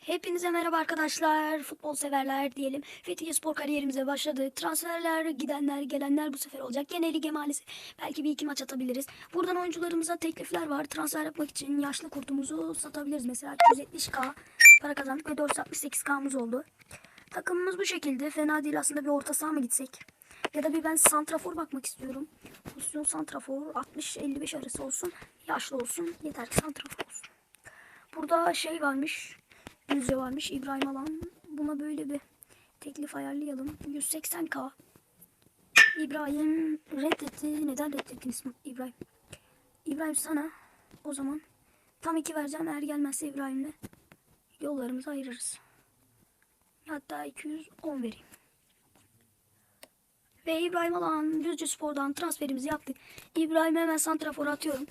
Hepinize merhaba arkadaşlar, futbol severler diyelim. Fethiye Spor kariyerimize başladık. Transferler, gidenler, gelenler bu sefer olacak. Gene lige maalesef belki bir iki maç atabiliriz. Buradan oyuncularımıza teklifler var. Transfer yapmak için yaşlı kurtumuzu satabiliriz. Mesela 270k para kazandık ve 468k'mız oldu. Takımımız bu şekilde. Fena değil aslında bir orta saha mı gitsek? Ya da bir ben santrafor bakmak istiyorum. Pozisyon santrafor 60-55 arası olsun. Yaşlı olsun. Yeter ki santrafor olsun. Burada şey varmış. Yüzce varmış. İbrahim Alan. Buna böyle bir teklif ayarlayalım. 180k. İbrahim reddetti. Neden reddettin? İbrahim? İbrahim sana o zaman tam iki vereceğim. Eğer gelmezse İbrahim'le yollarımızı ayırırız. Hatta 210 vereyim. Ve İbrahim Alan Düzce Spor'dan transferimizi yaptık. İbrahim'e hemen santrafora atıyorum.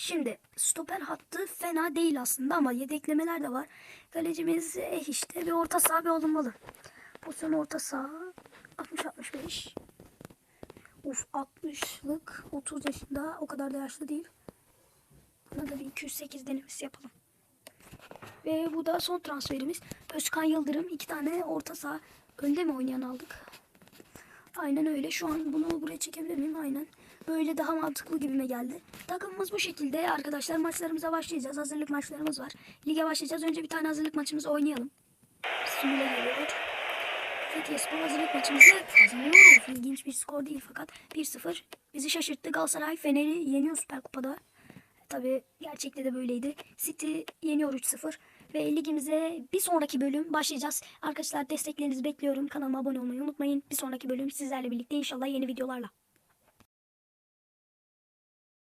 Şimdi stoper hattı fena değil aslında ama yedeklemeler de var. Kalecimiz eh işte bir orta saha bir olunmalı. Pozisyon orta saha 60-65. Uf 60'lık 30 yaşında o kadar da yaşlı değil. Buna da bir 208 denemesi yapalım. Ve bu da son transferimiz. Özkan Yıldırım iki tane orta saha önde mi oynayan aldık? Aynen öyle. Şu an bunu buraya çekebilir miyim? Böyle daha mantıklı gibime geldi. Takımımız bu şekilde arkadaşlar. Maçlarımıza başlayacağız. Hazırlık maçlarımız var. Lige başlayacağız. Önce bir tane hazırlık maçımızı oynayalım. Simüle geliyor. Fethiye Spor hazırlık maçımızı kazanıyoruz. İlginç bir skor değil fakat 1-0 bizi şaşırttı. Galatasaray Fener'i yeniyor Süper Kupa'da. Tabi gerçekte de böyleydi. City yeniyor 3-0. Ve ligimize bir sonraki bölüm başlayacağız. Arkadaşlar desteklerinizi bekliyorum. Kanalıma abone olmayı unutmayın. Bir sonraki bölüm sizlerle birlikte inşallah yeni videolarla.